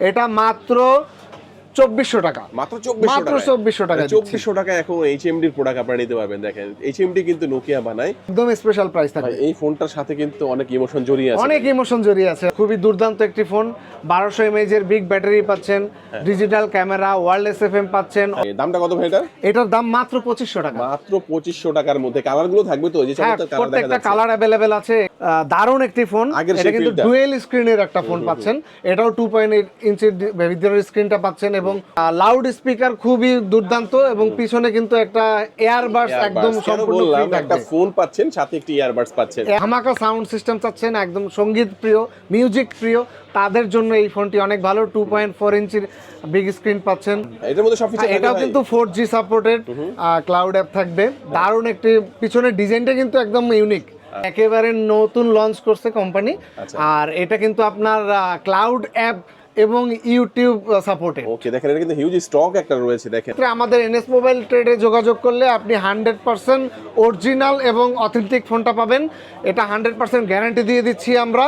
এটা মাত্র চব্বিশশো টাকা। মাত্র মাত্র চব্বিশশো টাকা চব্বিশশো টাকা এখন এইচএমডি এর প্রোডাক্ট আপনারা নিতে পারবেন। দেখেন এইচএমডি কিন্তু নোকিয়া বানায়। একদম স্পেশাল প্রাইস থাকবে। এই ফোনটার সাথে কিন্তু অনেক ইমোশন জড়িয়ে আছে। অনেক ইমোশন জড়িয়ে আছে। খুবই দুর্দান্ত একটি ফোন বারোশো এমএজের বিগ ব্যাটারি পাচ্ছেন। Digital camera world S F M পাচ্ছেন। দামটা কত ভাই এটা এটার দাম মাত্র পঁচিশশো টাকা। মাত্র পঁচিশশো টাকার মধ্যে। কালারগুলো থাকবে তো যে হ্যাঁ প্রত্যেকটা কালার অ্যাভেলেবেল আছে। দারুণ একটি ফোন এটা কিন্তু। ডুয়েল স্ক্রিনের একটা ফোন পাচ্ছেন। এটাও টু পয়েন্ট এইট ইঞ্চির ভিতরের স্ক্রিনটা পাচ্ছেন এবং লাউড স্পিকার খুবই দুর্দান্ত এবং পিছনে কিন্তু একটা এয়ারবাস একদম সম্পূর্ণ একটা ফোন পাচ্ছেন সাথে একটি পাচ্ছেন। হামাকা সাউন্ড সিস্টেম চাচ্ছেন একদম সংগীত প্রিয় মিউজিক প্রিয় তাদের জন্য এই ফোনটি অনেক ভালো টু পয়েন্ট ফোর ইঞ্চির বিগ স্ক্রিন পাচ্ছেন। এটার মধ্যে সব ফিচার হ্যাঁ, এটাও কিন্তু four G supported cloud app থাকবে। দারুণ একটি পিছনের ডিজাইনটা কিন্তু একদম ইউনিক একেবারে নতুন লঞ্চ করছে কোম্পানি আচ্ছা। আর এটা কিন্তু আপনার ক্লাউড অ্যাপ এবং ইউটিউব সাপোর্টে ওকে দেখেন এটা কিন্তু হিউজ স্টক একটা রয়েছে দেখেন। আমাদের এনএস মোবাইল ট্রেডে যোগাযোগ করলে আপনি হান্ড্রেড পার্সেন্ট অরিজিনাল এবং অথেন্টিক ফোনটা পাবেন। এটা হান্ড্রেড পার্সেন্ট গ্যারান্টি দিয়ে দিচ্ছি আমরা।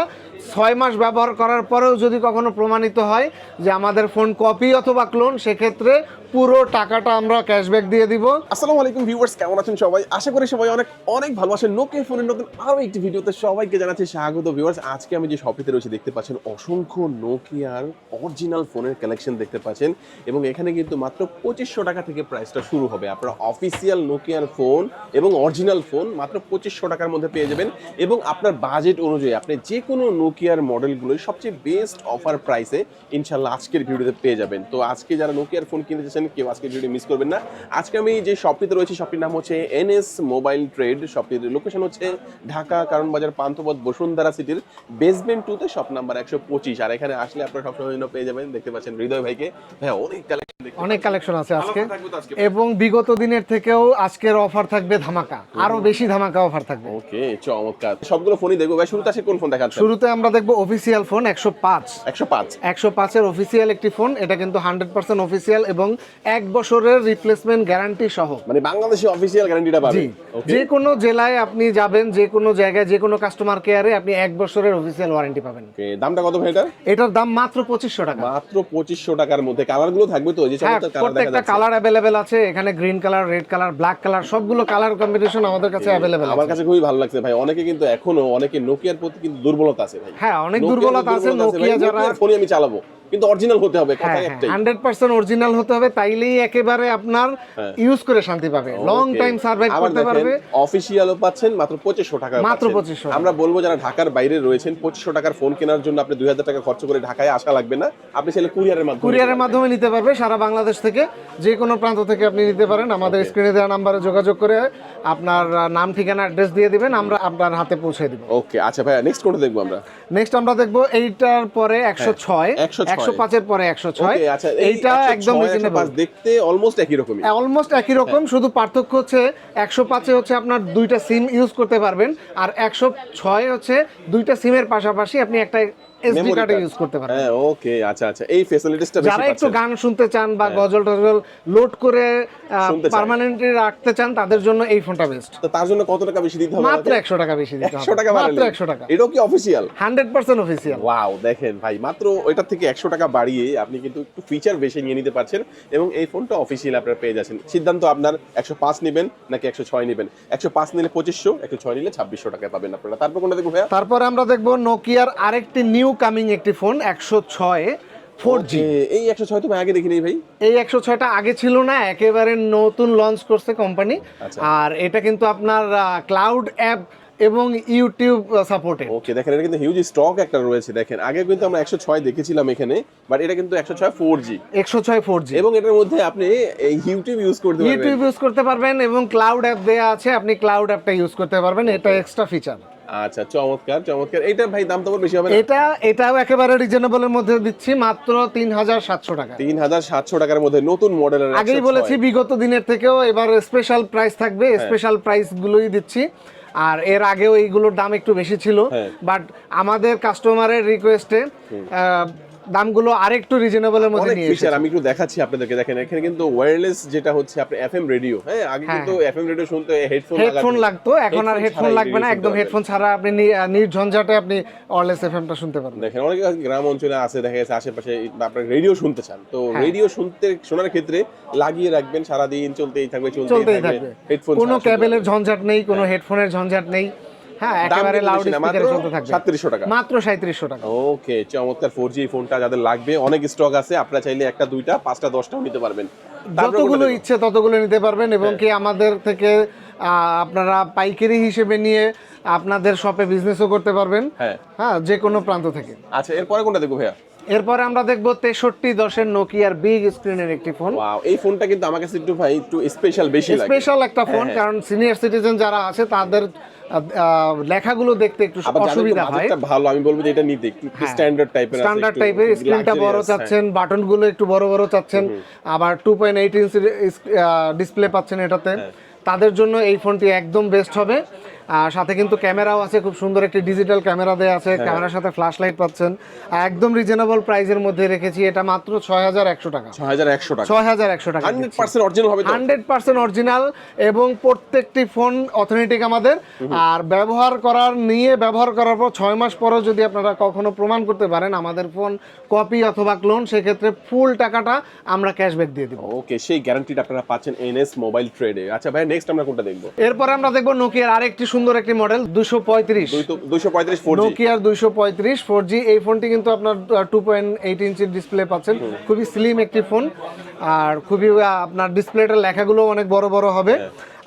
ছয় মাস ব্যবহার করার পরেও যদি কখনো প্রমাণিত হয় যে আমাদের ফোন কপি অথবা ক্লোন, সেক্ষেত্রে পুরো টাকাটা আমরা ক্যাশব্যাক দিয়ে দিব। আসসালামু আলাইকুম ভিউয়ার্স, কেমন আছেন সবাই? আশা করি সবাই অনেক অনেক ভালো আছেন। নোকিয়া ফোনের নতুন আরও একটি ভিডিওতে সবাইকে জানাচ্ছি স্বাগত ভিউয়ার্স। আজকে আমি যে শপিতে রয়েছে, দেখতে পাচ্ছেন অসংখ্য নোকিয়ার অরিজিনাল ফোনের কালেকশন দেখতে পাচ্ছেন। এবং এখানে কিন্তু মাত্র পঁচিশশো টাকা থেকে প্রাইসটা শুরু হবে। আপনারা অফিসিয়াল নোকিয়ার ফোন এবং অরিজিনাল ফোন মাত্র পঁচিশশো টাকার মধ্যে পেয়ে যাবেন। এবং আপনার বাজেট অনুযায়ী, আপনি যে কোনো নোকিয়ার মডেলগুলোই সবচেয়ে বেস্ট অফার প্রাইসে ইনশাল্লাহ আজকের ভিডিওতে পেয়ে যাবেন। তো আজকে যারা নোকিয়ার ফোন কিনতে চাচ্ছেন কেউ আজকের ভিডিও মিস করবেন না। আজকে আমি যে শপটিতে রয়েছি শপটির নাম হচ্ছে এনএস মোবাইল ট্রেড শপটির লোকেশন হচ্ছে ঢাকা কারণ বাজার পান্থপথ বসুন্ধরা সিটির বেসমেন্ট টুতে শপ নাম্বার একশো পঁচিশ। আর এখানে আসলে আপনারা সবসময় জন্য পেয়ে যাবেন দেখতে পাচ্ছেন হৃদয় ভাইকে। ভাইয়া অনেক কালেকশন অনেক কালেকশন আছে আজকে? এবং বিগত দিনের থেকেও আজকের অফার থাকবে ধামাকা। আরও বেশি ধামাকা অফার থাকবে। ওকে চমৎকার। সবগুলো ফোনই দেখব। ভাই শুরুতে আসে কোন ফোন দেখাচ্ছে শুরুতে আমরা দেখব অফিসিয়াল ফোন একশো পাঁচ। একশো পাঁচ। একশো পাঁচের অফিসিয়াল একটি ফোন এটা কিন্তু হান্ড্রেড পার্সেন্ট অফিসিয়াল এবং এক বছরের রিপ্লেসমেন্ট গ্যারান্টি সহ। মানে বাংলাদেশে অফিসিয়াল গ্যারান্টিটা ওকে যে কোনো জেলায় আপনি যাবেন যে কোনো জায়গায় যে কোনো কাস্টমার কেয়ারে আপনি এক বছরের অফিসিয়াল ওয়ারেন্টি পাবেন। দামটা কত ভাই এটার? এটার দাম মাত্র পঁচিশশো টাকা। মাত্র পঁচিশশো টাকার মধ্যে। কালারগুলো থাকবে তো যে হ্যাঁ প্রত্যেকটা কালার অ্যাভেলেবেল আছে এখানে green colour red colour black colour সবগুলো কালার কম্বিনেশন আমাদের কাছে অ্যাভেলেবেল আমার কাছে খুবই ভালো লাগছে ভাই। অনেকে কিন্তু এখনও অনেকে নোকিয়ার প্রতি কিন্তু দুর্বলতা আছে ভাই। হ্যাঁ অনেক দুর্বলতা আছে নোকিয়া যারা ফোনই আমি চালাবো। কিন্তু অরিজিনাল হতে হবে হ্যাঁ কথা একটাই হান্ড্রেড পার্সেন্ট অরিজিনাল হতে হবে তাইলেই একেবারে আপনার হ্যাঁ। ইউজ করে শান্তি পাবে। লং টাইম সার্ভাইভ করতে পারবে অফিসিয়ালও পাচ্ছেন মাত্র পঁচিশশো টাকা মাত্র। 2500 আমরা বলব যারা ঢাকার বাইরে রয়েছেন পঁচিশশো টাকার ফোন কেনার জন্য আপনি দুই হাজার টাকা খরচ করে ঢাকায় আসা লাগবে না। আপনি চাইলে কুরিয়ারের মাধ্যমে কুরিয়ারের মাধ্যমে নিতে পারবে। সারা বাংলাদেশ থেকে যে কোনো প্রান্ত থেকে আপনি নিতে পারেন। আমাদের স্ক্রিনে দেওয়া নাম্বারে যোগাযোগ করে আপনার নাম ঠিকানা অ্যাড্রেস দিয়ে দিবেন। আমরা আপনার হাতে পৌঁছে দিব। ওকে আচ্ছা ভাইয়া নেক্সট কোনটা দেখব আমরা? নেক্সট আমরা দেখব এইটার পরে একশো ছয় একশো পাঁচের পরে একশো ছয়। আচ্ছা এই এইটা একদম দেখতে অলমোস্ট একই রকমই। অলমোস্ট একই রকম শুধু পার্থক্য হচ্ছে একশো পাঁচে হচ্ছে আপনার দুইটা সিম ইউজ করতে পারবেন। আর একশো ছয় হচ্ছে দুইটা সিমের পাশাপাশি আপনি একটা এসডি কার্ডে। ইউজ করতে পারবেন। হ্যাঁ ওকে আচ্ছা আচ্ছা। এই ফ্যাসিলিটিসটা বেশি যারা একটু গান শুনতে চান বা গজল টজল লোড করে পার্মানেন্টলি রাখতে চান তাদের জন্য এই ফোনটা বেস্ট তো তার জন্য কত টাকা বেশি দিতে হবে মাত্র একশো টাকা বেশি দিতে হবে। টাকা মাত্র বাড়ালেন? একশো টাকা। এটাও কি হান্ড্রেড পার্সেন্ট অফিসিয়াল ওয়াও দেখেন ভাই মাত্র থেকে একশো টাকা বাড়িয়ে আপনি কিন্তু একটু ফিচার বেশি নিয়ে নিতে পারছেন এবং এই ফোনটা অফিসিয়াল আপনারা পেয়ে যাচ্ছেন। সিদ্ধান্ত আপনার একশো পাঁচ নেবেন নাকি একশো ছয় নেবেন? একশো পাঁচ নিলে পঁচিশশো একশো ছয় নিলে ছাব্বিশশো টাকা পাবেন আপনারা। তারপর কোনটা দেখব ভাইয়া? তারপরে আমরা দেখব নোকিয়ার আরেকটি নিউ কামিং একটি ফোন একশো ছয় ফোর জি। এই একশো ছয় তো আগে দেখিনি ভাই? এই একশো ছয়টা আগে ছিল না একেবারে নতুন লঞ্চ করছে কোম্পানি আচ্ছা। আর এটা কিন্তু আপনার ক্লাউড অ্যাপ এবং ইউটিউব সাপোর্টেড ওকে দেখেন এটা কিন্তু হিউজ স্টক একটা রয়েছে দেখেন। আগে কিন্তু আমরা একশো ছয় দেখেছিলাম এখানে বাট এটা কিন্তু একশো ছয় ফোর জি একশো ছয় ফোর জি এবং এটার মধ্যে আপনি এই ইউটিউব ইউজ করতে পারবেন। ইউটিউব ইউজ করতে পারবেন এবং ক্লাউড অ্যাপ দেওয়া আছে আপনি ক্লাউড অ্যাপটা ইউজ করতে পারবেন এটা এক্সট্রা ফিচার আচ্ছা চমৎকার চমৎকার। এইটার ভাই দাম তো বেশি হবে না? এটা এটাও একেবারে রিজনেবলের মধ্যে দিচ্ছি মাত্র তিন হাজার সাতশো টাকা। তিন হাজার সাতশো টাকার মধ্যে নতুন মডেলের আগেই বলেছি বিগত দিনের থেকেও এবার স্পেশাল প্রাইস থাকবে হ্যাঁ। স্পেশাল প্রাইস গুলোই দিচ্ছি। আর এর আগেও এইগুলোর দাম একটু বেশি ছিল হ্যাঁ। বাট আমাদের কাস্টমারের রিকোয়েস্টে দামগুলো আরেকটু রিজনেবলের মধ্যে নিয়ে এসেছি। আমি একটু দেখাচ্ছি আপনাদেরকে। দেখেন এখানে কিন্তু ওয়্যারলেস যেটা হচ্ছে আপনি এফএম রেডিও হ্যাঁ আগে হ্যাঁ, কিন্তু এফএম রেডিও শুনতে হেডফোন হেডফোন লাগতো এখন আর হেডফোন লাগবে না একদম হেডফোন ছাড়া আপনি নির্ঝঞ্ঝাটে আপনি অরলেস এফএমটা শুনতে পারবেন। দেখেন অনেক গ্রাম অঞ্চলে আছে দেখা গেছে আশেপাশে আপনার রেডিও শুনতে চান। তো হ্যাঁ। রেডিও শুনতে শোনার ক্ষেত্রে লাগিয়ে রাখবেন সারাদিন চলতেই থাকবে চলতেই থাকবে হেডফোন কোনো ক্যাবেলের ঝঞ্ঝাট নেই কোনো হেডফোনের ঝঞ্ঝাট নেই। হ্যাঁ একেবারে লাউড স্পিকারে চলতে থাকবে। সাতত্রিশশো টাকা। মাত্র সাঁত্রিশশো টাকা। ওকে চমৎকার ফোর ফোনটা যাদের লাগবে অনেক স্টক আছে আপনারা চাইলে একটা দুইটা পাঁচটা দশটাও নিতে পারবেন। যতগুলো ইচ্ছে ততগুলো নিতে পারবেন এবং কি আমাদের থেকে আপনারা পাইকারি হিসেবে নিয়ে আপনাদের শপে বিজনেসও করতে পারবেন। হ্যাঁ। হ্যাঁ যে কোনো প্রান্ত থেকে। আচ্ছা এরপরে কোনটা দেখব ভাইয়া? এরপরে আমরা দেখব তেষট্টি দশের নোকিয়ার বিগ স্ক্রিনের একটি ফোন এই ফোনটা কিন্তু আমার কাছে একটু ভাই একটু স্পেশাল বেশি স্পেশাল একটা ফোন হ্যাঁ। কারণ সিনিয়র সিটিজেন যারা আছে তাদের লেখাগুলো দেখতে একটু অসুবিধা হয় ভালো আমি বলব যে এটা নিতে একটু। স্ট্যান্ডার্ড টাইপের আছে, স্ট্যান্ডার্ড টাইপের স্ক্রিনটা বড় হ্যাঁ। চাচ্ছেন বাটনগুলো একটু বড় বড় চাচ্ছেন আবার two point eight inch display পাচ্ছেন এটাতে হ্যাঁ। তাদের জন্য এই ফোনটি একদম বেস্ট হবে আর সাথে কিন্তু ক্যামেরাও আছে খুব সুন্দর একটি ডিজিটাল ক্যামেরা দেওয়া আছে হ্যাঁ। ক্যামেরার সাথে ফ্ল্যাশ লাইট পাচ্ছেন একদম রিজনেবল প্রাইসের মধ্যে রেখেছি এটা মাত্র ছয় হাজার একশো টাকা। ছয় হাজার একশো টাকা। ছয় হাজার একশো টাকা হান্ড্রেড পার্সেন্ট অরিজিনাল হবে তো? হান্ড্রেড পার্সেন্ট অরিজিনাল এবং প্রত্যেকটি ফোন অথেন্টিক আমাদের। আর ব্যবহার করার নিয়ে ব্যবহার করার পর ছয় মাস পরেও যদি আপনারা কখনো প্রমাণ করতে পারেন আমাদের ফোন কপি অথবা ক্লোন সেক্ষেত্রে ফুল টাকাটা আমরা ক্যাশব্যাক দিয়ে দিব। ওকে সেই গ্যারান্টিটা আপনারা পাচ্ছেন এনএস মোবাইল ট্রেডে আচ্ছা ভাই নেক্সট আমরা কোনটা দেখব? এরপরে আমরা দেখব নোকিয়ার আরেকটি সুন্দর একটি মডেল দুশো পঁয়ত্রিশ। দুইশো পঁয়ত্রিশ নোকিয়ার দুইশো পঁয়ত্রিশ ফোর জি এই ফোনটি কিন্তু আপনার টু পয়েন্ট এইট ইঞ্চির ডিসপ্লে পাচ্ছেন। খুবই স্লিম একটি ফোন আর খুবই আপনার ডিসপ্লেটার লেখাগুলো অনেক বড় বড় হবে।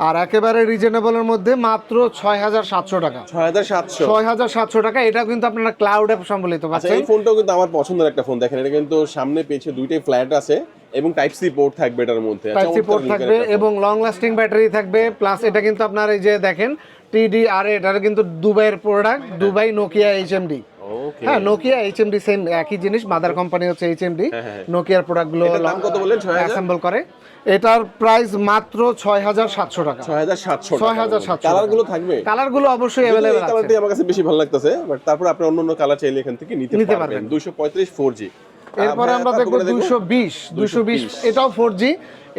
আর একেবারে রিজনেবলের মধ্যে মাত্র ছয় হাজার সাতশো টাকা। ছয় হাজার সাতশো। টাকা। এটা কিন্তু আপনারা ক্লাউড অ্যাপ সম্বলিত আচ্ছা পাচ্ছেন। এই ফোনটাও কিন্তু আমার পছন্দের একটা ফোন দেখেন এটা কিন্তু সামনে পেছে দুইটাই ফ্ল্যাট আছে এবং টাইপ সি পোর্ট থাকবে এটার মধ্যে। টাইপ সি পোর্ট থাকবে এবং লং লাস্টিং ব্যাটারি থাকবে। প্লাস এটা কিন্তু আপনার এই যে দেখেন টিডি আর এটার কিন্তু দুবাইয়ের প্রোডাক্ট দুবাই নোকিয়া এইচএমডি হ্যাঁ নোকিয়া এইচএমডি সেম একই জিনিস মাদার কোম্পানি হচ্ছে এইচএমডি। নোকিয়ার প্রোডাক্টগুলো কত? 6000? অ্যাসেম্বল করে। এটার প্রাইস মাত্র ছয় হাজার সাতশো টাকা। ছয় হাজার সাতশো 6700 কালারগুলো থাকবে? কালারগুলো অবশ্যই এই আছে। কালারটি আমার কাছে বেশি ভালো লাগতেছে বাট তারপর আপনি অন্য অন্য কালার চাইলে এখান থেকে নিতে পারবেন। পারবেন। দুশো পঁয়ত্রিশ ফোর জি এরপরে আমরা দেখব দুইশো বিশ দুইশো বিশ। এটাও ফোর জি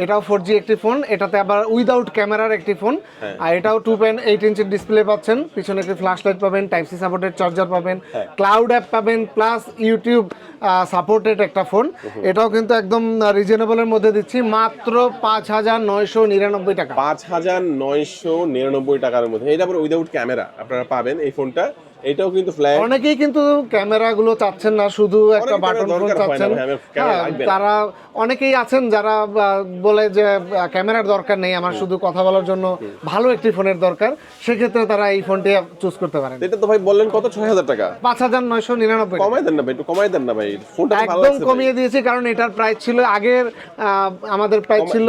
এটাও ফোর জি একটি ফোন এটাতে আবার উইদাউট ক্যামেরার একটি ফোন হ্যাঁ। আর এটাও টু পয়েন্ট এইট ইঞ্চের ডিসপ্লে পাচ্ছেন। পিছনে একটি ফ্ল্যাশ লাইট পাবেন টাইপ সি সাপোর্টেড চার্জার পাবেন। ক্লাউড অ্যাপ পাবেন প্লাস ইউটিউব সাপোর্টেড একটা ফোন এটাও কিন্তু একদম রিজনেবলের মধ্যে দিচ্ছি। মাত্র পাঁচ হাজার নয়শো নিরানব্বই টাকা। পাঁচ হাজার নয়শো নিরানব্বই টাকার মধ্যে। এটা আবার উইদাউট ক্যামেরা আপনারা পাবেন এই ফোনটা এটাও কিন্তু অনেকেই কিন্তু ক্যামেরা গুলো চাচ্ছেন না শুধু একটা বাটন ফোন চাচ্ছেন। হ্যাঁ। তারা অনেকেই আছেন যারা বলে যে ক্যামেরার দরকার নেই আমার শুধু কথা বলার জন্য ভালো একটি ফোনের দরকার। সেক্ষেত্রে তারা এই ফোনটি চুজ করতে পারেন। এটা তো ভাই বললেন কত? ছয় হাজার টাকা। পাঁচ হাজার নয়শো নিরানব্বই কমাই দেন না ভাই একটু কমাই দেন না ভাই ফোনটা একদম কমিয়ে দিয়েছি কারণ এটার প্রাইস ছিল আগের আহ, আমাদের প্রাইস ছিল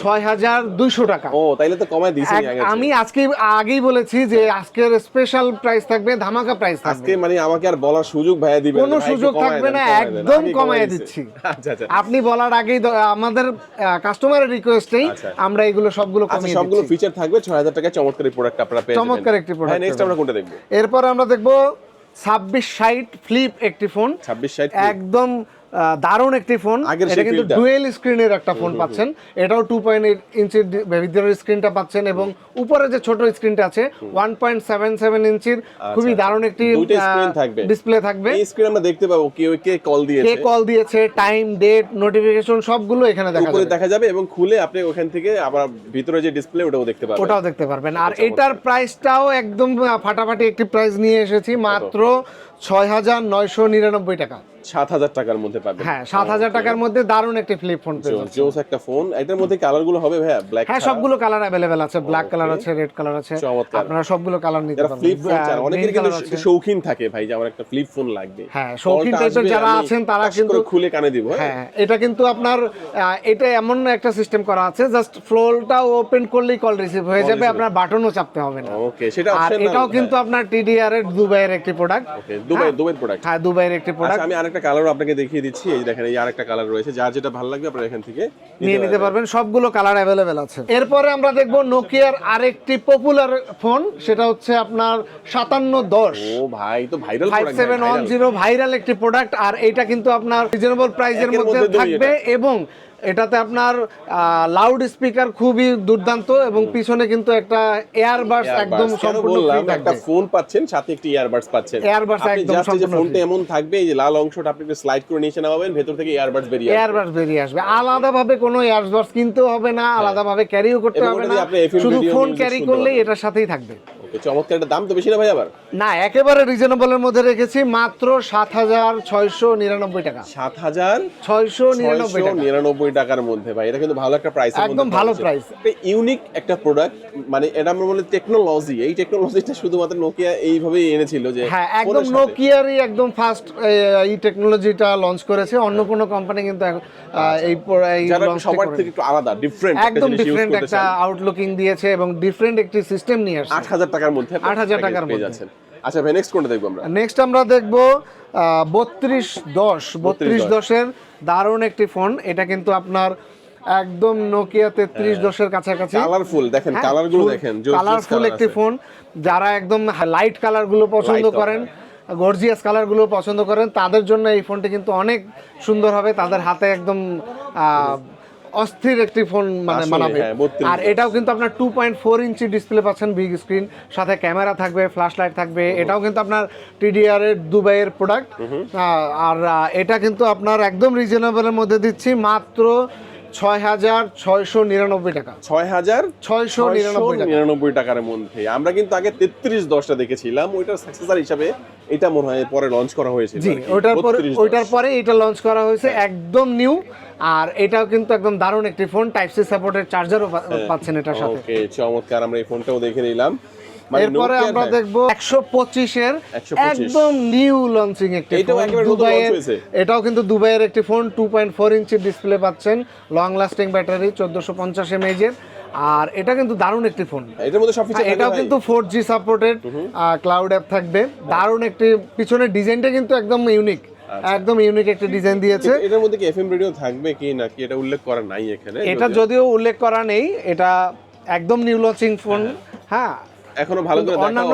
ছয় হাজার দুইশো টাকা। ও তাইলে তো কমাই দিয়েছি আমি আজকে আগেই বলেছি যে আজকের স্পেশাল প্রাইস থাকবে ধামাকা প্রাইস আজকে মানে আমাকে আর বলার সুযোগ ভাইয়া দিবেন কোনো সুযোগ থাকবে না, একদম কমায় দিচ্ছি। আচ্ছা আচ্ছা। আপনি বলার আগেই আমাদের কাস্টমারের রিকোয়েস্টেই আচ্ছা। আমরা এগুলো সবগুলো কমিয়ে কমিয়ে সবগুলো দিচ্ছি। ফিচার থাকবে ছয় হাজার টাকায় চমৎকার এই প্রোডাক্ট আপনারা পেয়ে চমৎকার একটি প্রোডাক্ট নেক্সট আমরা কোনটা দেখব? এরপর আমরা দেখব ছাব্বিশ ষাট ফ্লিপ একটি ফোন ছাব্বিশ ষাট একদম দারুণ একটি ফোন। এটা কিন্তু ডুয়েল স্ক্রিনের একটা ফোন পাচ্ছেন। এটাও টু পয়েন্ট এইট ইঞ্চির ভিতরের স্ক্রিনটা পাচ্ছেন এবং উপরে যে ছোট স্ক্রিনটা আছে ওয়ান পয়েন্ট সেভেন সেভেন ইঞ্চির খুবই দারুণ একটি আচ্ছা, screen থাকবে। ডিসপ্লে থাকবে। এই স্ক্রিন আমরা দেখতে পাবো কে কে কল দিয়েছে। কে কল দিয়েছে টাইম ডেট নোটিফিকেশন সবগুলো এখানে দেখা উপরে যাবে। দেখা যাবে এবং খুলে আপনি ওখান থেকে আবার ভিতরে যে ডিসপ্লে ওটাও দেখতে পাবেন। ওটাও দেখতে পারবেন। আর এটার প্রাইসটাও একদম ফাটাফাটি একটি প্রাইস নিয়ে এসেছি মাত্র ছয় হাজার নয়শো নিরানব্বই টাকা। সাত হাজার টাকার মধ্যে পাবেন। হ্যাঁ সাত হাজার টাকার মধ্যে দারুণ একটি ফ্লিপ ফোন জোস একটা ফোন এটার মধ্যে কালারগুলো হবে ভাইয়া ব্ল্যাক হ্যাঁ সবগুলো কালার অ্যাভেলেবেল আছে ব্ল্যাক কালার আছে রেড কালার আছে। আপনারা সবগুলো কালার নিতে পারবেন। ফ্লিপ ফোন চান অনেকের কিন্তু শৌখিন থাকে ভাই যে আমার একটা ফ্লিপ ফোন লাগবে। হ্যাঁ, শৌখিন আসবে, যারা আছেন তারা কিন্তু- খুলে কানে দিব হ্যাঁ। হ্যাঁ এটা কিন্তু আপনার এটা এমন একটা সিস্টেম করা আছে জাস্ট ফ্লোরটা ওপেন করলেই কল রিসিভ হয়ে যাবে আপনার বাটনও চাপতে হবে না। ওকে সেটা অপশন এটাও কিন্তু আপনার টিডিআর এর দুবাইয়ের একটি product okay Dubai Dubai product হ্যাঁ দুবাইয়ের একটি প্রোডাক্ট আচ্ছা আমি আরেকটা কালার আপনাকে দেখিয়ে দিচ্ছি। এই দেখেন এই আরেকটা কালার রয়েছে যার যেটা ভালো লাগবে আপনারা এখান থেকে নিয়ে নিতে পারবেন। সবগুলো কালার অ্যাভেলেবেল আছে। এরপরে আমরা দেখব নোকিয়ার আরেকটি পপুলার ফোন সেটা হচ্ছে আপনার সাতান্ন দশ। ও ভাই তো viral five seven one zero viral একটি প্রোডাক্ট আর এটা কিন্তু আপনার রিজনেবল প্রাইসের মধ্যে থাকবে এবং এটাতে আপনার লাউড স্পিকার খুবই দুর্দান্ত এবং পিছনে কিন্তু একটা এয়ারবাস একদম সম্পূর্ণ একটা ফোন পাচ্ছেন সাথে একটি ইয়ারবাডস পাচ্ছেন। আপনি একদম সম্পূর্ণ ফোনটা এমন থাকবে এই যে লাল অংশটা আপনি একটু স্লাইড করে নিচে নামাবেন ভেতর থেকে ইয়ারবাডস বেরিয়ে আসবে। এয়ারবাস বেরিয়ে আসবে। আলাদাভাবে কোনো এয়ারবাস কিনতেও হবে না আলাদাভাবে ক্যারিও করতে হ্যাঁ। হবে না। শুধু ফোন ক্যারি করলেই। এটার সাথেই থাকবে। চমৎকার একটা দাম তো বেশি না ভাই আবার? না একেবারে রিজনেবলের মধ্যে রেখেছি মাত্র সাত হাজার ছয়শো নিরানব্বই টাকা। সাত হাজার ছয়শো নিরানব্বই টাকা। নিরানব্বই টাকার মধ্যে ভাই এটা কিন্তু ভালো একটা প্রাইস একদম ভালো price। ইউনিক একটা প্রোডাক্ট মানে এটা আমরা বলি টেকনোলজি এই টেকনোলজিটা শুধুমাত্র নোকিয়া এইভাবেই এনেছিল যে হ্যাঁ একদম নোকিয়ারই একদম ফার্স্ট এই টেকনোলজিটা লঞ্চ করেছে। অন্য কোনো কোম্পানি কিন্তু এই প- এই সবার থেকে একটু আলাদা ডিফারেন্ট একদম ডিফারেন্ট একটা আউটলুকিং দিয়েছে এবং ডিফারেন্ট একটি সিস্টেম নিয়ে আসছে। আট হাজার টাকার মধ্যে আপনি 8,000 টাকার মধ্যে। যাচ্ছেন। আচ্ছা ভাই নেক্সট কোনটা দেখব আমরা? নেক্সট আমরা দেখব বত্রিশ দশ। বত্রিশ দশের দারুণ একটি ফোন। এটা কিন্তু আপনার একদম নোকিয়া তেত্রিশ দশের কাছাকাছি। কালারফুল দেখেন কালারগুলো দেখেন কালারফুল একটি ফোন। যারা একদম লাইট কালারগুলো পছন্দ করেন গর্জিয়াস কালারগুলো পছন্দ করেন তাদের জন্য এই ফোনটি কিন্তু অনেক সুন্দর হবে। তাদের হাতে একদম অস্থির একটি ফোন মানে মানাবে। হ্যাঁ, 32 আর এটাও কিন্তু আপনার two point four inch display পাচ্ছেন বিগ স্ক্রিন সাথে ক্যামেরা থাকবে ফ্ল্যাশ লাইট থাকবে এটাও কিন্তু আপনার টিডিআর এর দুবাইয়ের প্রোডাক্ট আর এটা কিন্তু আপনার একদম রিজনেবলের মধ্যে দিচ্ছি। মাত্র ছয় হাজার ছয়শো নিরানব্বই টাকা। ছয় হাজার ছয়শো নিরানব্বই টাকার মধ্যে। আমরা কিন্তু আগে তেত্রিশ দশটা দেখেছিলাম। ওইটার সাকসেসর হিসাবে এটা মনে হয় পরে লঞ্চ করা জি ওইটার পরে ওইটার পরে এটা লঞ্চ করা হয়েছে একদম নিউ আর এটাও কিন্তু একদম দারুণ একটি ফোন টাইপ সি সাপোর্টের চার্জারও পাচ্ছেন এটার সাথে। ওকে চমৎকার আমরা এই ফোনটাও দেখে নিলাম। এরপরে Nokia-র আমরা হ্যাঁ, দেখব একশো পঁচিশের একদম নিউ লঞ্চিং একটি দুবাইয়ের এটাও কিন্তু দুবাইয়ের একটি phone two point four inch display পাচ্ছেন লং লাস্টিং ব্যাটারি চোদ্দশো পঞ্চাশ এমএজের আর এটা কিন্তু দারুণ একটি ফোন এটার মধ্যে সব ফিচার এটাও কিন্তু four G supported cloud app থাকবে। দারুণ একটি পিছনের ডিজাইনটা কিন্তু একদম ইউনিক আচ্ছা। একদম ইউনিক একটি ডিজাইন দিয়েছে। এটার মধ্যে কি এফএম রেডিও থাকবে কি নাকি এটা উল্লেখ করা নাই এখানে এটা যদিও। উল্লেখ করা নেই এটা একদম নিউ লঞ্চিং ফোন হ্যাঁ এখনও ভালো করে অন্যান্য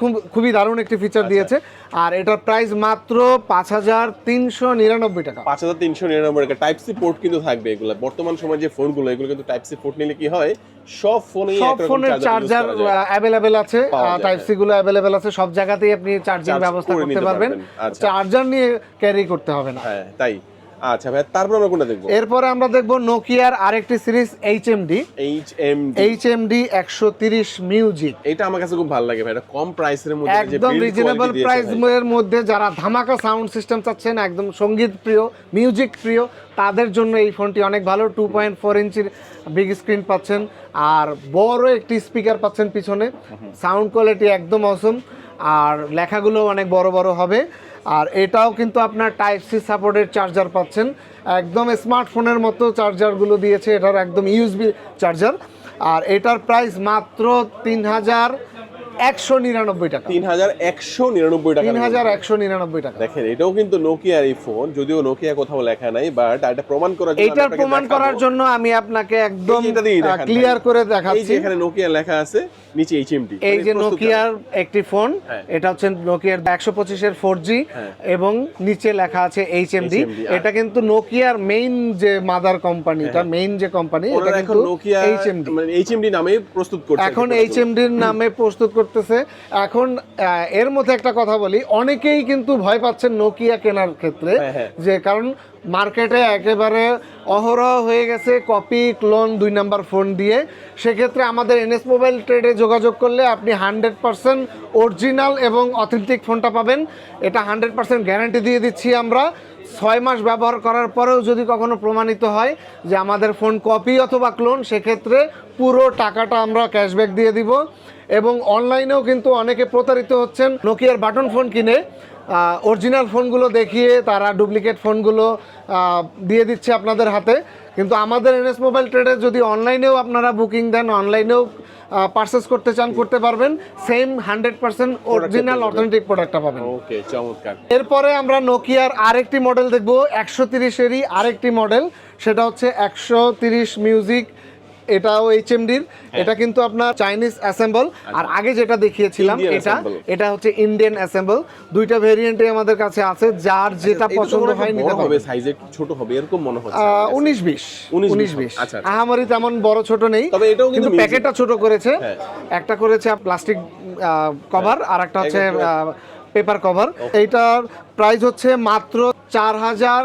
খুব খুবই দারুণ একটি ফিচার দিয়েছে। আর এটার প্রাইস মাত্র পাঁচ হাজার তিনশো নিরানব্বই টাকা। পাঁচ হাজার তিনশো নিরানব্বই টাকা। টাইপ সি পোর্ট কিন্তু থাকবে এগুলো। বর্তমান সময় যে ফোনগুলো এগুলো কিন্তু টাইপ সি পোর্ট নিলে কি হয়? সব ফোনে সব ফোনের চার্জার অ্যাভেলেবেল আছে। টাইপ সি গুলো অ্যাভেলেবেল আছে। সব জায়গাতেই আপনি চার্জিং ব্যবস্থা করতে পারবেন। পারবেন, আচ্ছা। চার্জার নিয়ে ক্যারি করতে হবে না। হ্যাঁ তাই। আচ্ছা ভাই তারপর আমরা কোনটা দেখব? এরপরে আমরা দেখব নোকিয়ার আরেকটি series H M D H M H M D একশো তিরিশ মিউজিক এটা আমার কাছে খুব ভালো লাগে ভাই এটা কম প্রাইসের মধ্যে একদম রিজনেবল প্রাইস এর মধ্যে যারা ধামাকা সাউন্ড সিস্টেম চাচ্ছেন একদম সংগীত প্রিয় মিউজিক প্রিয় তাদের জন্য এই ফোনটি অনেক ভালো। টু পয়েন্ট ফোর ইঞ্চির বিগ স্ক্রিন পাচ্ছেন আর বড় একটি স্পিকার পাচ্ছেন পিছনে। সাউন্ড কোয়ালিটি একদম অসম আর লেখাগুলো অনেক বড় বড় হবে। আর এটাও কিন্তু আপনার টাইপ সি সাপোর্টের চার্জার পাচ্ছেন। একদম স্মার্টফোনের মতো চার্জারগুলো দিয়েছে, এটার একদম ইউএসবি চার্জার আর এটার প্রাইস মাত্র তিন হাজার একশো নিরানব্বই টাকা। তিন হাজার একশো নিরানব্বই টাকা। তিন হাজার একশো নিরানব্বই টাকা। দেখেন এটাও কিন্তু নোকিয়ার এই ফোন যদিও নোকিয়া কোথাও লেখা নাই বাট এটা প্রমাণ করার জন্য আমি প্রমাণ করার জন্য আমি আপনাকে একদম ক্লিয়ার। করে এই যে এখানে নোকিয়া লেখা আছে নিচে এইচএমডি এই যে নোকিয়ার একটি ফোন হ্যাঁ। এটা হচ্ছে নোকিয়ার একশো পঁচিশের ফোর জি হ্যাঁ। এবং নিচে লেখা আছে এইচ এম ডি এটা কিন্তু নোকিয়ার মেইন যে মাদার কোম্পানিটা মেইন যে কোম্পানি এটা কিন্তু নোকিয়া এইচ এম ডি মানে এইচএমডি নামে প্রস্তুত করছে এখন এইচ এমডির নামে প্রস্তুত করতেছে। এখন এর মধ্যে একটা কথা বলি অনেকেই কিন্তু ভয় পাচ্ছেন নোকিয়া কেনার ক্ষেত্রে হ্যাঁ, হ্যাঁ। যে কারণ মার্কেটে একেবারে অহরহ হয়ে গেছে কপি ক্লোন দুই নাম্বার ফোন দিয়ে। সেক্ষেত্রে আমাদের এনএস মোবাইল ট্রেডে যোগাযোগ করলে আপনি হান্ড্রেড পার্সেন্ট অরিজিনাল এবং অথেন্টিক ফোনটা পাবেন। এটা হান্ড্রেড পার্সেন্ট গ্যারান্টি দিয়ে দিচ্ছি আমরা। ছয় মাস ব্যবহার করার পরেও যদি কখনো প্রমাণিত হয় যে আমাদের ফোন কপি অথবা ক্লোন সেক্ষেত্রে পুরো টাকাটা আমরা ক্যাশব্যাক দিয়ে দিব। এবং অনলাইনেও কিন্তু অনেকে প্রতারিত হচ্ছেন। নোকিয়ার বাটন ফোন কিনে অরিজিনাল ফোনগুলো দেখিয়ে তারা ডুপ্লিকেট ফোনগুলো দিয়ে দিচ্ছে আপনাদের হাতে। কিন্তু আমাদের এনএস মোবাইল ট্রেডে যদি অনলাইনেও আপনারা বুকিং দেন অনলাইনেও পারচেস করতে চান করতে পারবেন। Same hundred percent original. Authentic প্রোডাক্টটা পাবেন। ওকে চমৎকার। এরপরে আমরা নোকিয়ার আরেকটি মডেল দেখব একশো তিরিশেরই আরেকটি মডেল সেটা হচ্ছে একশো তিরিশ মিউজিক এটাও এইচএমডির এটা কিন্তু আপনার চাইনিজ অ্যাসেম্বল আর আগে যেটা দেখিয়েছিলাম এটা এটা হচ্ছে ইন্ডিয়ান অ্যাসেম্বল দুইটা ভেরিয়েন্টে আমাদের কাছে আছে যার যেটা পছন্দ হয় হয় নিতে হবে সাইজে একটু ছোট হবে এরকম মনে হচ্ছে আমার কাছে। উনিশ বিশ 19 উনিশ বিশ বিশ। আচ্ছা, আচ্ছা। আহামরি তেমন বড় ছোট নেই। তবে এটাও কিন্তু প্যাকেটটা ছোট করেছে। হ্যাঁ। একটা করেছে প্লাস্টিক কভার আর একটা হচ্ছে। পেপার কভার এইটার প্রাইস হচ্ছে মাত্র চার হাজার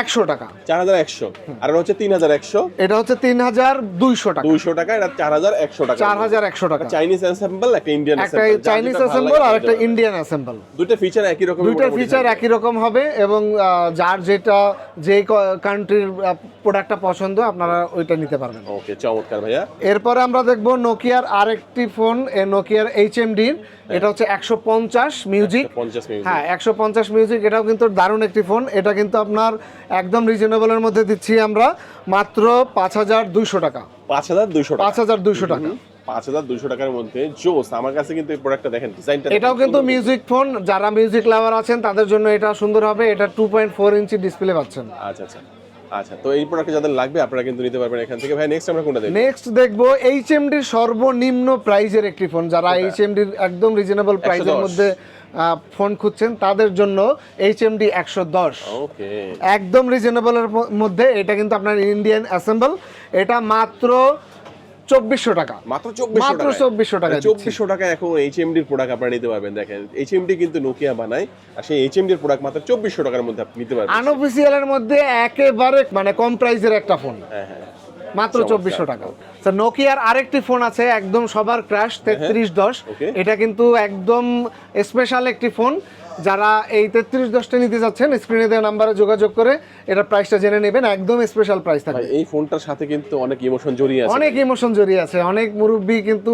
একশো টাকা। চার হাজার একশো। আর এটা হচ্ছে তিন হাজার একশো। এটা হচ্ছে তিন হাজার দুইশো টাকা। দুইশো টাকা এটা চার হাজার একশো টাকা। চার হাজার একশো টাকা। চাইনিজ অ্যাসেম্বল একটা ইন্ডিয়ান একটা চাইনিজ অ্যাসেম্বল আর একটা ইন্ডিয়ান অ্যাসেম্বল দুইটা ফিচার একই রকম দুইটার ফিচার একই রকম হবে এবং যার যেটা যে কান্ট্রির প্রোডাক্টটা পছন্দ আপনারা ওইটা নিতে পারবেন। ওকে চমৎকার ভাইয়া। এরপরে আমরা দেখব নোকিয়ার আরেকটি ফোন নোকিয়ার এইচএমডির এটা হচ্ছে একশো পঞ্চাশ মিউজিক হ্যাঁ একশো পঞ্চাশ মিউজিক এটাও কিন্তু দারুণ একটি ফোন এটা কিন্তু আপনার একদম রিজনেবলের মধ্যে দিচ্ছি আমরা মাত্র পাঁচ হাজার দুইশো টাকা। পাঁচ হাজার দুইশো টাকা। পাঁচ হাজার দুইশো টাকা। পাঁচ হাজার দুইশো টাকার মধ্যে জোস আমার কাছে কিন্তু এই প্রোডাক্টটা দেখেন ডিজাইনটা এটাও কিন্তু মিউজিক ফোন যারা মিউজিক লাভার আছেন তাদের জন্য এটা সুন্দর হবে। এটা two point four inch display পাচ্ছেন। আচ্ছা আচ্ছা। আচ্ছা তো এই প্রোডাক্ট যাদের লাগবে আপনারা কিন্তু নিতে পারবেন এখান থেকে। ভাই নেক্সট আমরা কোনটা দেখব? নেক্সট দেখব এইচএমডির সর্বনিম্ন প্রাইজের একটি ফোন যারা এইচএমডির একদম রিজনেবল প্রাইজের মধ্যে ফোন খুঁজছেন তাদের জন্য এইচএমডি একশো দশ। একদম রিজনেবলের মধ্যে এটা কিন্তু আপনার ইন্ডিয়ান অ্যাসেম্বল এটা মাত্র চব্বিশশো টাকা। মাত্র চব্বিশশো টাকা 2400 চব্বিশশো টাকা এখন এইচএমডি এর প্রোডাক্ট আপনারা নিতে পারবেন। দেখেন এইচএমডি কিন্তু নোকিয়া বানায় আর সেই এইচএমডি এর প্রোডাক্ট মাত্র চব্বিশশো টাকার মধ্যে আপনি নিতে পারবেন। আনঅফিসিয়ালের মধ্যে একেবারে মানে কম প্রাইজের একটা ফোন হ্যাঁ হ্যাঁ। মাত্র চব্বিশশো টাকা। তো নোকিয়ার আরেকটি ফোন আছে একদম সবার ক্র্যাশ তেত্রিশ দশ। হ্যাঁ, এটা কিন্তু একদম স্পেশাল একটি ফোন যারা এই তেত্রিশ দশটা নিতে যাচ্ছেন স্ক্রিনে দেওয়া নাম্বারে যোগাযোগ করে এটা প্রাইসটা জেনে নেবেন একদম স্পেশাল প্রাইস থাকবে। এই ফোনটার সাথে কিন্তু অনেক ইমোশন জড়িয়ে আছে। অনেক ইমোশন জড়িয়ে আছে অনেক মুরব্বী কিন্তু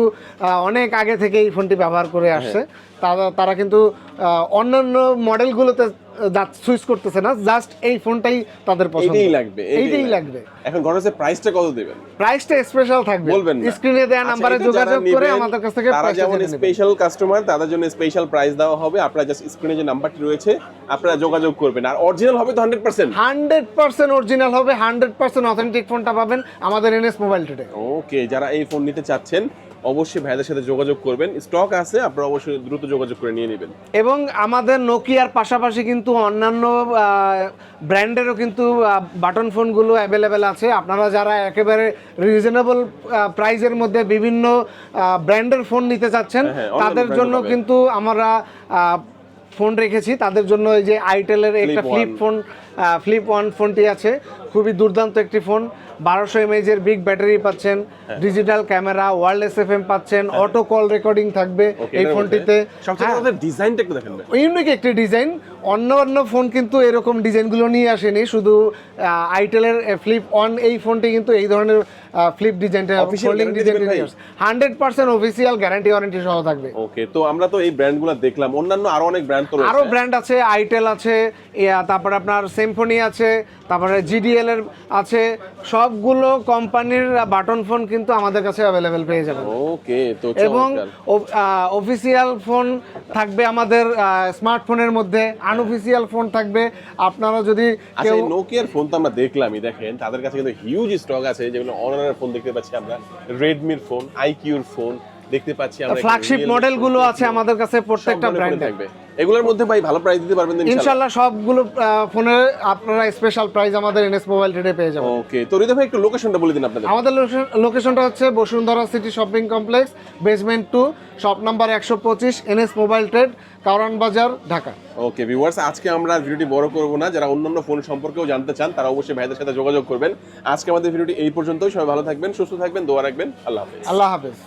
অনেক আগে থেকে এই ফোনটি ব্যবহার করে আসছে। তারা তারা কিন্তু অন্যান্য মডেলগুলোতে সুইচ করতেছে না জাস্ট এই ফোনটাই তাদের পছন্দ। এইটাই লাগবে এইটাই লাগবে। এখন ঘরে প্রাইসটা কত দিবেন? প্রাইসটা স্পেশাল থাকবে। বলবেন স্ক্রিনে দেওয়া আচ্ছা, নাম্বারে যোগাযোগ করে আমাদের কাছ থেকে তারা যেমন স্পেশাল কাস্টমার তাদের জন্য স্পেশাল প্রাইস দেওয়া হবে। আপনারা জাস্ট স্ক্রিনে যে নাম্বারটি রয়েছে আপনারা যোগাযোগ করবেন। আর অরিজিনাল হবে তো hundred percent hundred percent original হবে হান্ড্রেড পার্সেন্ট অথেন্টিক ফোনটা পাবেন আমাদের এনএস মোবাইল টুডে ওকে যারা এই ফোন নিতে চাচ্ছেন অবশ্যই ভাইদের সাথে যোগাযোগ করবেন। স্টক আছে আপনারা অবশ্যই দ্রুত যোগাযোগ করে নিয়ে নেবেন। এবং আমাদের নোকিয়ার পাশাপাশি কিন্তু অন্যান্য ব্র্যান্ডেরও কিন্তু বাটন ফোনগুলো অ্যাভেলেবেল আছে। আপনারা যারা একেবারে রিজনেবল প্রাইজের মধ্যে বিভিন্ন ব্র্যান্ডের ফোন নিতে চাচ্ছেন হ্যাঁ, হ্যাঁ, তাদের জন্য কিন্তু আমরা ফোন রেখেছি তাদের জন্য এই যে আইটেলের একটা ফ্লিপ ফোন ফ্লিপ ওয়ান ফোনটি আছে খুবই দুর্দান্ত একটি ফোন। বারোশো এমএজের বিগ ব্যাটারি পাচ্ছেন। Digital camera world S F M পাচ্ছেন অটো কল রেকর্ডিং থাকবে এই ফোনটিতে। সবচেয়ে হ্যাঁ। ডিজাইনটা একটু দেখেন ইউনিক একটি ডিজাইন অন্য অন্য ফোন কিন্তু এরকম ডিজাইনগুলো নিয়ে আসেনি শুধু আইটেলের ফ্লিপ অন এই ফোনটি কিন্তু এই ধরনের ফ্লিপ ডিজাইনটা ফোল্ডিং ডিজাইনটি hundred percent official guarantee warranty সহ থাকবে। ওকে তো আমরা তো এই ব্র্যান্ডগুলো দেখলাম। অন্যান্য আরও অনেক ব্র্যান্ড তো আরও ব্র্যান্ড আছে আইটেল আছে ইয়া, তারপরে আপনার সিম্ফনি আছে তারপরে জিডিএল এর আছে। সবগুলো কোম্পানির বাটন ফোন কিন্তু আমাদের কাছে অ্যাভেলেবেল পেয়ে যাবেন। ওকে তো এবং অফিসিয়াল ফোন থাকবে আমাদের স্মার্টফোনের মধ্যে। আনঅফিসিয়াল ফোন থাকবে। আপনারা যদি আচ্ছা কেউ নোকিয়ার ফোন তো আমরা দেখলামই দেখেন। তাদের কাছে কিন্তু হিউজ স্টক আছে যেগুলো অনারের ফোন দেখতে পাচ্ছি আমরা। রেডমির ফোন আইকিউর ফোন দেখতে পাচ্ছি আমরা ফ্ল্যাগশিপ মডেলগুলো আছে আমাদের কাছে প্রত্যেকটা ব্র্যান্ডে থাকবে। এগুলোর মধ্যে ভাই ভালো প্রাইস দিতে পারবেন ইনশাআল্লাহ। সবগুলো ফোনে আপনারা স্পেশাল প্রাইস আমাদের এনএস মোবাইল ট্রেডে পেয়ে যাবেন। ওকে তো হৃদয় ভাই একটু লোকেশনটা বলে দিন আপনাদের। আমাদের লোকেশনটা হচ্ছে Bashundhara city shopping complex basement two shop number একশো পঁচিশ এনএস মোবাইল ট্রেড কারণ বাজার ঢাকা। ওকে ভিউয়ার্স আজকে আমরা ভিডিওটি বড় করব না। যারা অন্যান্য ফোন সম্পর্কেও জানতে চান তারা অবশ্যই ভাইদের সাথে যোগাযোগ করবেন। আজকে আমাদের ভিডিওটি এই পর্যন্তই। সবাই ভালো থাকবেন সুস্থ থাকবেন দোয়া রাখবেন। আল্লাহ হাফেজ। আল্লাহ হাফেজ।